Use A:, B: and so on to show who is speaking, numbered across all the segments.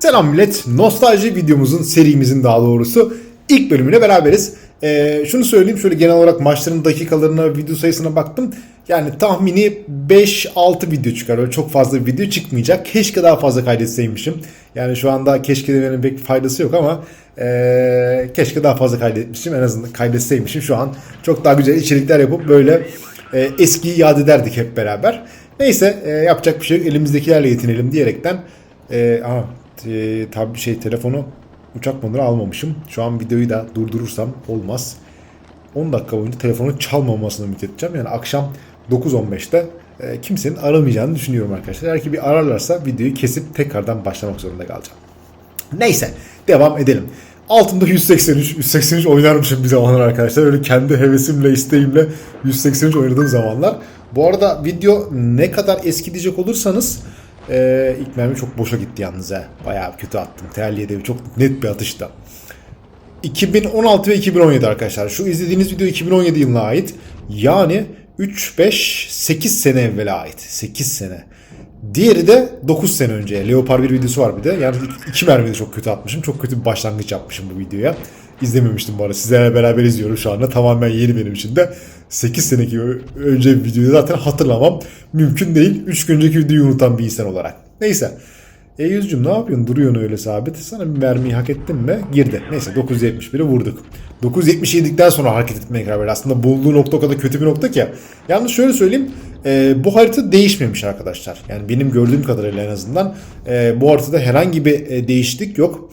A: Selam millet. Nostalji videomuzun serimizin daha doğrusu ilk bölümüne beraberiz. Ee, şunu söyleyeyim şöyle genel olarak maçların dakikalarına, video sayısına baktım. Yani tahmini 5-6 video çıkar. Öyle çok fazla video çıkmayacak. Keşke daha fazla kaydetseymişim. Yani şu anda keşke demenin pek faydası yok ama ee, keşke daha fazla kaydetmişim. En azından kaydetseymişim. Şu an çok daha güzel içerikler yapıp böyle e, eskiyi yad ederdik hep beraber. Neyse e, yapacak bir şey yok. Elimizdekilerle yetinelim diyerekten e, aha, e, tabii şey telefonu uçak moduna almamışım. Şu an videoyu da durdurursam olmaz. 10 dakika boyunca telefonun çalmamasını ümit edeceğim. Yani akşam 9.15'te e, kimsenin aramayacağını düşünüyorum arkadaşlar. Eğer ki bir ararlarsa videoyu kesip tekrardan başlamak zorunda kalacağım. Neyse devam edelim. Altında 183, 183 oynarmışım bir zamanlar arkadaşlar. Öyle kendi hevesimle, isteğimle 183 oynadığım zamanlar. Bu arada video ne kadar eski diyecek olursanız ee, ilk mermi çok boşa gitti yalnız ha. Bayağı kötü attım. Terliye de çok net bir atışta. 2016 ve 2017 arkadaşlar. Şu izlediğiniz video 2017 yılına ait. Yani 3, 5, 8 sene evvela ait. 8 sene. Diğeri de 9 sene önce. Leopard bir videosu var bir de. Yani iki mermi de çok kötü atmışım. Çok kötü bir başlangıç yapmışım bu videoya. İzlememiştim bu arada. Sizlerle beraber izliyorum şu anda. Tamamen yeni benim için de. 8 seneki önce videoyu zaten hatırlamam mümkün değil. 3 gün önceki videoyu unutan bir insan olarak. Neyse. E yüzcüm ne yapıyorsun? Duruyorsun öyle sabit. Sana bir mermiyi hak ettin mi? Girdi. Neyse 971'i vurduk. 977'den sonra hareket etmeye karar verdi. Aslında bulduğu nokta o kadar kötü bir nokta ki. Yalnız şöyle söyleyeyim. E, bu harita değişmemiş arkadaşlar. Yani benim gördüğüm kadarıyla en azından e, bu haritada herhangi bir e, değişiklik yok.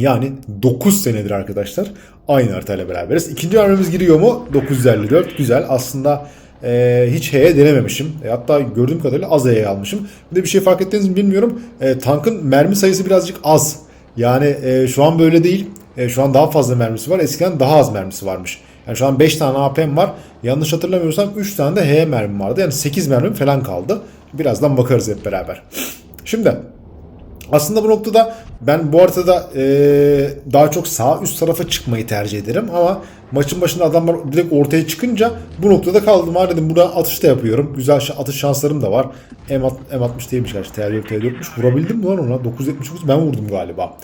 A: Yani 9 senedir arkadaşlar aynı haritayla beraberiz. İkinci hamlemiz giriyor mu? 954. Güzel. Aslında e, hiç H'ye denememişim. E, hatta gördüğüm kadarıyla az H'ye almışım. Bir de bir şey fark ettiğiniz mi bilmiyorum. E, tankın mermi sayısı birazcık az. Yani e, şu an böyle değil. E, şu an daha fazla mermisi var. Eskiden daha az mermisi varmış. Yani şu an 5 tane AP'm var. Yanlış hatırlamıyorsam 3 tane de H mermim vardı. Yani 8 mermim falan kaldı. Birazdan bakarız hep beraber. Şimdi aslında bu noktada ben bu haritada e, daha çok sağ üst tarafa çıkmayı tercih ederim ama maçın başında adamlar direkt ortaya çıkınca bu noktada kaldım. Ha dedim burada atış da yapıyorum. Güzel atış şanslarım da var. M, M60 değilmiş gerçi. TR4 T4'müş. Vurabildim mi lan ona? 979 ben vurdum galiba.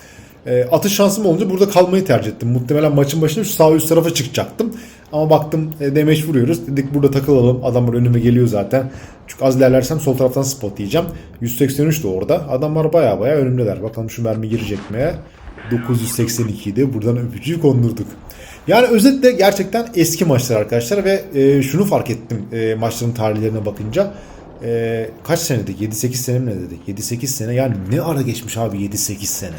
A: E, atış şansım olunca burada kalmayı tercih ettim. Muhtemelen maçın başında şu sağ üst tarafa çıkacaktım. Ama baktım e, damage vuruyoruz. Dedik burada takılalım. Adamlar önüme geliyor zaten. Çünkü az ilerlersem sol taraftan spot diyeceğim. 183 de orada. Adamlar baya baya önümdeler. Bakalım şu mermi girecek mi? 982 idi. Buradan öpücüğü kondurduk. Yani özetle gerçekten eski maçlar arkadaşlar ve e, şunu fark ettim e, maçların tarihlerine bakınca. E, kaç senedik? 7-8 sene mi ne dedik? 7-8 sene yani ne ara geçmiş abi 7-8 sene.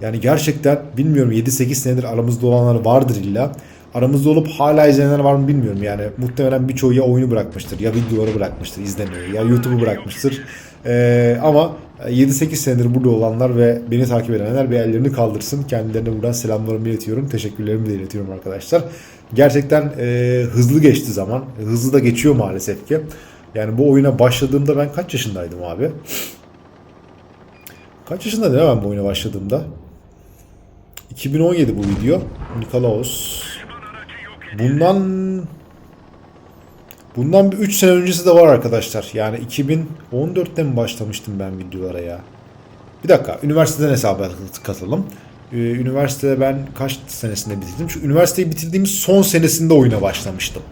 A: Yani gerçekten bilmiyorum 7-8 senedir aramızda olanlar vardır illa. Aramızda olup hala izleyenler var mı bilmiyorum yani. Muhtemelen birçoğu ya oyunu bırakmıştır ya videoları bırakmıştır izlemeyi ya YouTube'u bırakmıştır. Ee, ama 7-8 senedir burada olanlar ve beni takip edenler bir ellerini kaldırsın. Kendilerine buradan selamlarımı iletiyorum. Teşekkürlerimi de iletiyorum arkadaşlar. Gerçekten e, hızlı geçti zaman. Hızlı da geçiyor maalesef ki. Yani bu oyuna başladığımda ben kaç yaşındaydım abi? Kaç yaşındaydım ya ben bu oyuna başladığımda? 2017 bu video. Nikolaos. Bundan bundan bir 3 sene öncesi de var arkadaşlar. Yani 2014'te mi başlamıştım ben videolara ya? Bir dakika. Üniversiteden hesaba katalım. Ee, üniversitede ben kaç senesinde bitirdim? Şu üniversiteyi bitirdiğimiz son senesinde oyuna başlamıştım.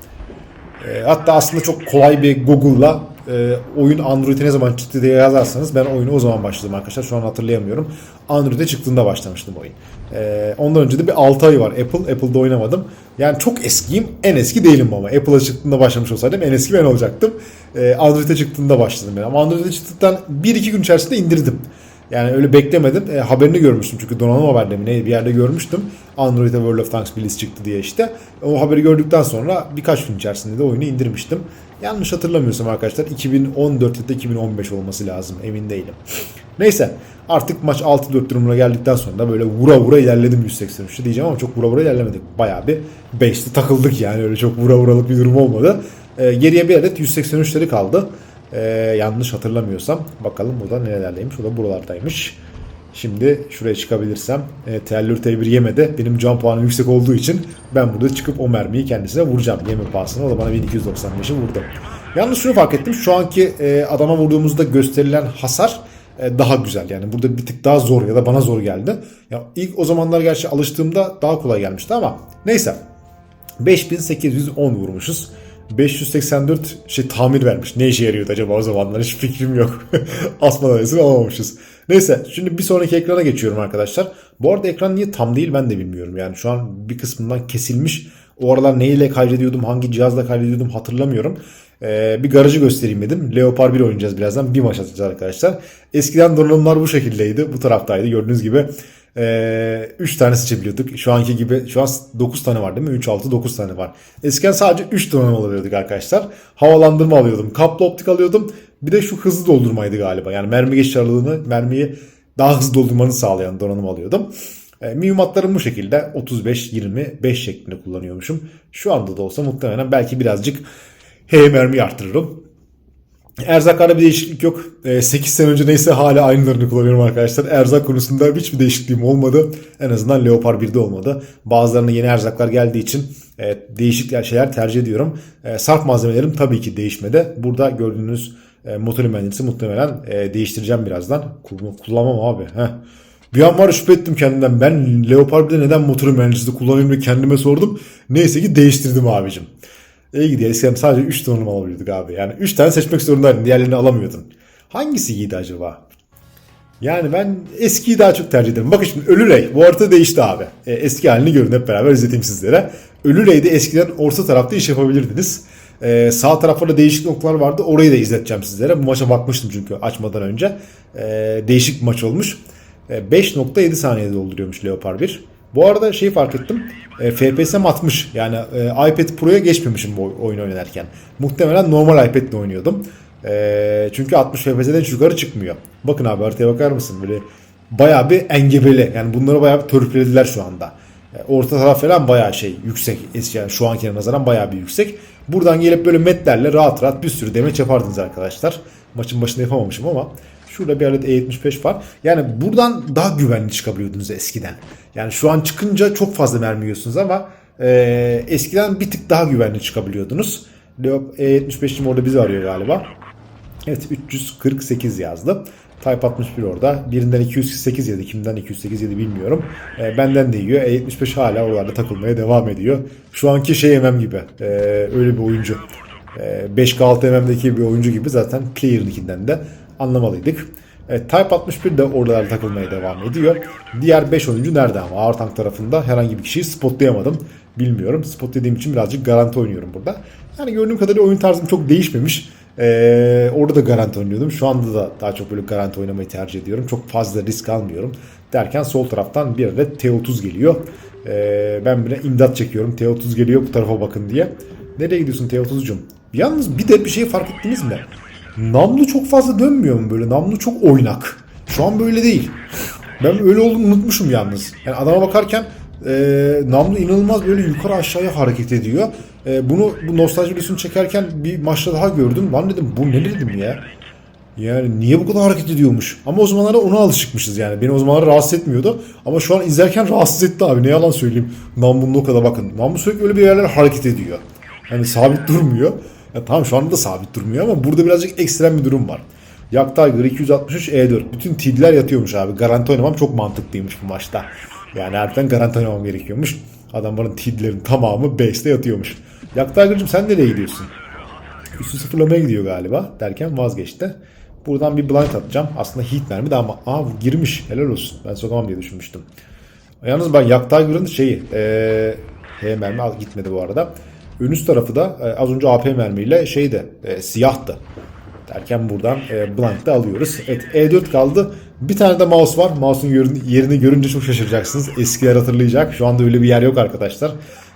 A: Ee, hatta aslında çok kolay bir Google'la e, oyun Android'e ne zaman çıktı diye yazarsanız ben oyunu o zaman başladım arkadaşlar. Şu an hatırlayamıyorum. Android'e çıktığında başlamıştım oyun. E, ondan önce de bir 6 ay var Apple. Apple'da oynamadım. Yani çok eskiyim. En eski değilim ama. Apple'a çıktığında başlamış olsaydım en eski ben olacaktım. E, Android'e çıktığında başladım ben. Ama Android'e çıktıktan 1-2 gün içerisinde indirdim. Yani öyle beklemedim. E, haberini görmüştüm çünkü donanım haberinde mi ne bir yerde görmüştüm. Android'e World of Tanks bir list çıktı diye işte. O haberi gördükten sonra birkaç gün içerisinde de oyunu indirmiştim. Yanlış hatırlamıyorsam arkadaşlar 2014 ya da 2015 olması lazım emin değilim. Neyse artık maç 6-4 durumuna geldikten sonra da böyle vura vura ilerledim 183'te diyeceğim ama çok vura vura ilerlemedik. Bayağı bir 5'te takıldık yani öyle çok vura vuralık bir durum olmadı. E, geriye bir adet 183'leri kaldı. E, yanlış hatırlamıyorsam bakalım burada nerelerdeymiş. O da buralardaymış. Şimdi şuraya çıkabilirsem e, Terlür T1 yemede benim can puanım yüksek olduğu için ben burada çıkıp o mermiyi kendisine vuracağım. Yeme pahasına o da bana 1295'i vurdu. Yalnız şunu fark ettim. Şu anki e, adama vurduğumuzda gösterilen hasar e, daha güzel. Yani burada bir tık daha zor ya da bana zor geldi. Ya ilk o zamanlar gerçi alıştığımda daha kolay gelmişti ama neyse. 5810 vurmuşuz. 584 şey tamir vermiş. Ne işe yarıyordu acaba o zamanlar hiç fikrim yok. Asma dayısını alamamışız. Neyse şimdi bir sonraki ekrana geçiyorum arkadaşlar. Bu arada ekran niye tam değil ben de bilmiyorum. Yani şu an bir kısmından kesilmiş. O aralar neyle kaydediyordum, hangi cihazla kaydediyordum hatırlamıyorum. Ee, bir garajı göstereyim dedim. Leopard 1 oynayacağız birazdan. Bir maç atacağız arkadaşlar. Eskiden donanımlar bu şekildeydi. Bu taraftaydı gördüğünüz gibi. 3 ee, tane seçebiliyorduk. Şu anki gibi şu an 9 tane var değil mi? 3, 6, 9 tane var. Eskiden sadece 3 donanım alıyorduk arkadaşlar. Havalandırma alıyordum. Kaplı optik alıyordum. Bir de şu hızlı doldurmaydı galiba. Yani mermi geçiş aralığını, mermiyi daha hızlı doldurmanı sağlayan donanım alıyordum. E, mühimmatlarım bu şekilde 35-25 şeklinde kullanıyormuşum. Şu anda da olsa muhtemelen belki birazcık H mermi arttırırım. Erzaklarda bir değişiklik yok. E, 8 sene önce neyse hala aynılarını kullanıyorum arkadaşlar. Erzak konusunda hiçbir değişikliğim olmadı. En azından Leopard 1'de olmadı. Bazılarına yeni erzaklar geldiği için e, değişik şeyler tercih ediyorum. E, sarf malzemelerim tabii ki değişmedi. Burada gördüğünüz e, motor mühendisi muhtemelen değiştireceğim birazdan. Kullanmam abi. Heh. Bir an var şüphe ettim kendimden. Ben Leopard 1'de neden motor mühendisliği kullanıyorum diye kendime sordum. Neyse ki değiştirdim abicim. İyi gidiyor. Eskiden sadece 3 donanım alabiliyorduk abi. Yani 3 tane seçmek zorundaydın. Diğerlerini alamıyordun. Hangisi iyiydi acaba? Yani ben eskiyi daha çok tercih ederim. Bakın şimdi Ölü Rey. Bu harita değişti abi. E, eski halini görün hep beraber izleteyim sizlere. Ölü Rey'de eskiden orta tarafta iş yapabilirdiniz. Ee, sağ taraflarda değişik noktalar vardı. Orayı da izleteceğim sizlere. Bu maça bakmıştım çünkü açmadan önce. Ee, değişik bir maç olmuş. 5.7 saniyede dolduruyormuş Leopard 1. Bu arada şeyi fark ettim. E, FPS'm 60. Yani e, iPad Pro'ya geçmemişim bu oyun oynarken. Muhtemelen normal iPad'le oynuyordum. E, çünkü 60 FPS'den yukarı çıkmıyor. Bakın abi haritaya bakar mısın? Böyle bayağı bir engebeli. Yani bunları bayağı bir törpülediler şu anda. E, orta taraf falan bayağı şey yüksek. Yani şu ankine nazaran bayağı bir yüksek. Buradan gelip böyle metlerle rahat rahat bir sürü demeç yapardınız arkadaşlar. Maçın başında yapamamışım ama Şurada bir adet E75 var. Yani buradan daha güvenli çıkabiliyordunuz eskiden. Yani şu an çıkınca çok fazla mermi yiyorsunuz ama e, eskiden bir tık daha güvenli çıkabiliyordunuz. E75'im orada bizi arıyor galiba. Evet 348 yazdı. Type 61 orada. Birinden 208 yedi. Kimden 208 yedi bilmiyorum. E, benden de yiyor. E75 hala oralarda takılmaya devam ediyor. Şu anki şey MM gibi. E, öyle bir oyuncu. E, 5K6 MM'deki bir oyuncu gibi zaten Player'ınkinden de anlamalıydık. Evet, Type 61 de oralarda takılmaya devam ediyor. Diğer 5 oyuncu nerede ama ağır tank tarafında herhangi bir kişiyi spotlayamadım. Bilmiyorum. Spot dediğim için birazcık garanti oynuyorum burada. Yani gördüğüm kadarıyla oyun tarzım çok değişmemiş. Ee, orada da garanti oynuyordum. Şu anda da daha çok böyle garanti oynamayı tercih ediyorum. Çok fazla risk almıyorum. Derken sol taraftan bir adet T30 geliyor. Ee, ben bile imdat çekiyorum. T30 geliyor bu tarafa bakın diye. Nereye gidiyorsun T30'cum? Yalnız bir de bir şey fark ettiniz mi? Namlu çok fazla dönmüyor mu böyle? Namlu çok oynak. Şu an böyle değil. Ben öyle olduğunu unutmuşum yalnız. Yani adama bakarken e, namlu inanılmaz böyle yukarı aşağıya hareket ediyor. E, bunu bu nostalji videosunu çekerken bir maçta daha gördüm. Lan dedim bu ne dedim ya? Yani niye bu kadar hareket ediyormuş? Ama o zamanlarda ona alışıkmışız yani. Beni o zamanlar rahatsız etmiyordu. Ama şu an izlerken rahatsız etti abi. Ne yalan söyleyeyim. Namlu'nun o kadar bakın. Namlu sürekli öyle bir yerler hareket ediyor. Yani sabit durmuyor. Ya tamam şu anda da sabit durmuyor ama burada birazcık ekstrem bir durum var. Yak Tiger 263 E4. Bütün TD'ler yatıyormuş abi. Garanti oynamam çok mantıklıymış bu maçta. Yani harbiden garanti oynamam gerekiyormuş. Adamların TD'lerin tamamı base'de yatıyormuş. Yak Tiger'cım sen nereye gidiyorsun? Üstü sıfırlamaya gidiyor galiba derken vazgeçti. Buradan bir blind atacağım. Aslında heat mermi de ama aa bu girmiş. Helal olsun. Ben sokamam diye düşünmüştüm. Yalnız ben Yak Tiger'ın şeyi ee, H gitmedi bu arada. Ön tarafı da e, az önce AP mermiyle şeydi e, siyahtı. Derken buradan e, Blank'ta alıyoruz. Evet E4 kaldı. Bir tane de mouse var. Mouse'un yerini görünce çok şaşıracaksınız. Eskiler hatırlayacak. Şu anda öyle bir yer yok arkadaşlar.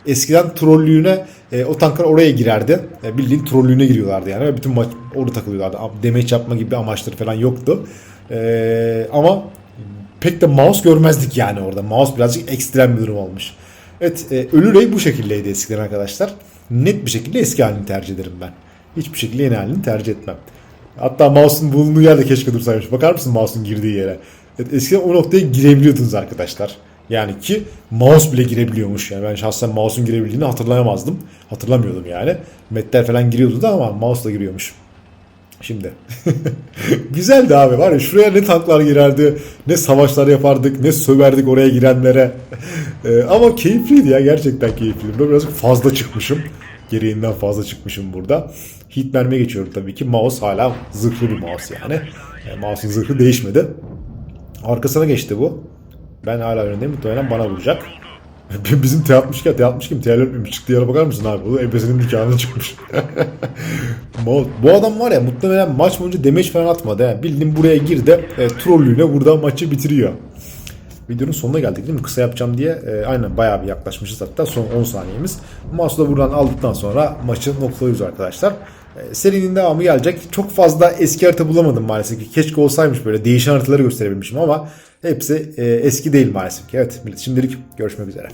A: Eskiden trollüğüne e, o tanklar oraya girerdi. E, bildiğin trollüğüne giriyorlardı yani. Bütün maç orada takılıyorlardı. Damage yapma gibi amaçları falan yoktu. E, ama pek de mouse görmezdik yani orada. Mouse birazcık ekstrem bir durum olmuş. Evet e, Ölü Rey bu şekildeydi eskiden arkadaşlar net bir şekilde eski halini tercih ederim ben. Hiçbir şekilde yeni halini tercih etmem. Hatta mouse'un bulunduğu yerde keşke dursaymış. Bakar mısın mouse'un girdiği yere? Evet, eskiden o noktaya girebiliyordunuz arkadaşlar. Yani ki mouse bile girebiliyormuş. Yani ben şahsen mouse'un girebildiğini hatırlayamazdım. Hatırlamıyordum yani. Metler falan giriyordu da ama mouse da giriyormuş. Şimdi. Güzeldi abi var ya şuraya ne tanklar girerdi, ne savaşlar yapardık, ne söverdik oraya girenlere. Ee, ama keyifliydi ya gerçekten keyifliydi. Burada birazcık fazla çıkmışım. Gereğinden fazla çıkmışım burada. Hit mermiye geçiyorum tabii ki. Mouse hala zırhlı bir mouse yani. E, mouse'un zırhı değişmedi. Arkasına geçti bu. Ben hala önündeyim. Muhtemelen bana vuracak. Bizim T60 ya T60 kim? T60 çıktı yere bakar mısın abi? Bu ebesinin nikahına çıkmış. Bu adam var ya muhtemelen maç boyunca damage falan atmadı. He. Bildiğin buraya girdi. E, trollüyle burada maçı bitiriyor. Videonun sonuna geldik değil mi? Kısa yapacağım diye. E, aynen bayağı bir yaklaşmışız hatta. Son 10 saniyemiz. Mouse'u da buradan aldıktan sonra maçı noktalıyoruz arkadaşlar. E, serinin devamı gelecek. Çok fazla eski harita bulamadım maalesef ki. Keşke olsaymış böyle değişen haritaları gösterebilmişim ama hepsi e, eski değil maalesef ki. Evet şimdilik görüşmek üzere.